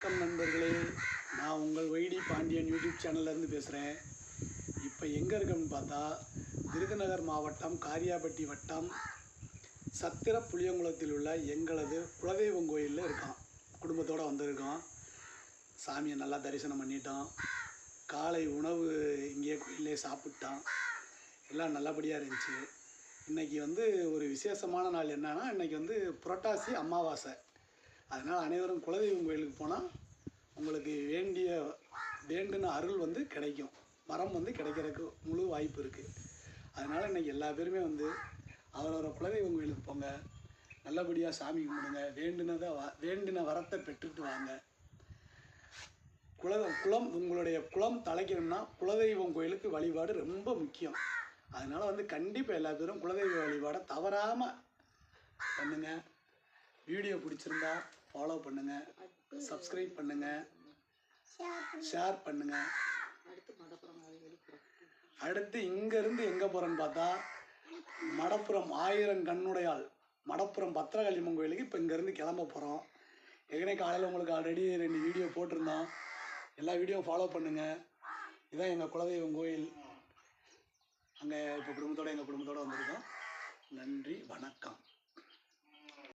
வணக்கம் நண்பர்களே. நான் உங்கள் வைடி பாண்டியன் யூடியூப் சேனல்லேருந்து பேசுகிறேன். இப்போ எங்கே இருக்கோம்னு பார்த்தா விருதுநகர் மாவட்டம் காரியாபட்டி வட்டம் சத்திர புளியங்குளத்தில் உள்ள எங்களது குலதெய்வம் கோயிலில் இருக்கோம் குடும்பத்தோடு வந்திருக்கோம் சாமியை நல்லா தரிசனம் பண்ணிட்டோம் காலை உணவு இங்கேயே கோயிலே சாப்பிட்டோம் எல்லாம் நல்லபடியாக இருந்துச்சு. இன்றைக்கி வந்து ஒரு விசேஷமான நாள் என்னென்னா இன்றைக்கி வந்து புரட்டாசி அமாவாசை. அதனால் அனைவரும் குலதெய்வம் கோயிலுக்கு போனால் உங்களுக்கு வேண்டிய வேண்டின அருள் வந்து கிடைக்கும். மரம் வந்து கிடைக்கிறதுக்கு முழு வாய்ப்பு இருக்குது அதனால் இன்றைக்கி எல்லா பேருமே வந்து அவரோட குலதெய்வம் கோயிலுக்கு போங்க. நல்லபடியாக சாமி கும்பிடுங்க. வேண்டினதை வ வேண்டின வரத்தை பெற்றுட்டு வாங்க. குல குலம் உங்களுடைய குலம் தலைக்கணும்னா குலதெய்வம் கோயிலுக்கு வழிபாடு ரொம்ப முக்கியம். அதனால் வந்து கண்டிப்பாக எல்லா பேரும் குலதெய்வ வழிபாடை தவறாமல் பண்ணுங்கள் வீடியோ பிடிச்சிருந்தா ஃபாலோ பண்ணுங்கள் சப்ஸ்கிரைப் பண்ணுங்கள் ஷேர் பண்ணுங்கள் அடுத்து இங்கேருந்து எங்கே போகிறோன்னு பார்த்தா மடப்புறம் ஆயிரம் கண்ணுடையால் மடப்புறம் பத்திரகாளியம்மன் கோயிலுக்கு இப்போ இங்கேருந்து கிளம்ப போகிறோம் ஏற்கனவே காலையில் உங்களுக்கு ஆல்ரெடி ரெண்டு வீடியோ போட்டிருந்தோம். எல்லா வீடியோ ஃபாலோ பண்ணுங்கள் இதுதான் எங்கள் குலதெய்வம் கோயில். அங்கே இப்போ குடும்பத்தோடு எங்கள் குடும்பத்தோடு வந்திருக்கோம். நன்றி வணக்கம்.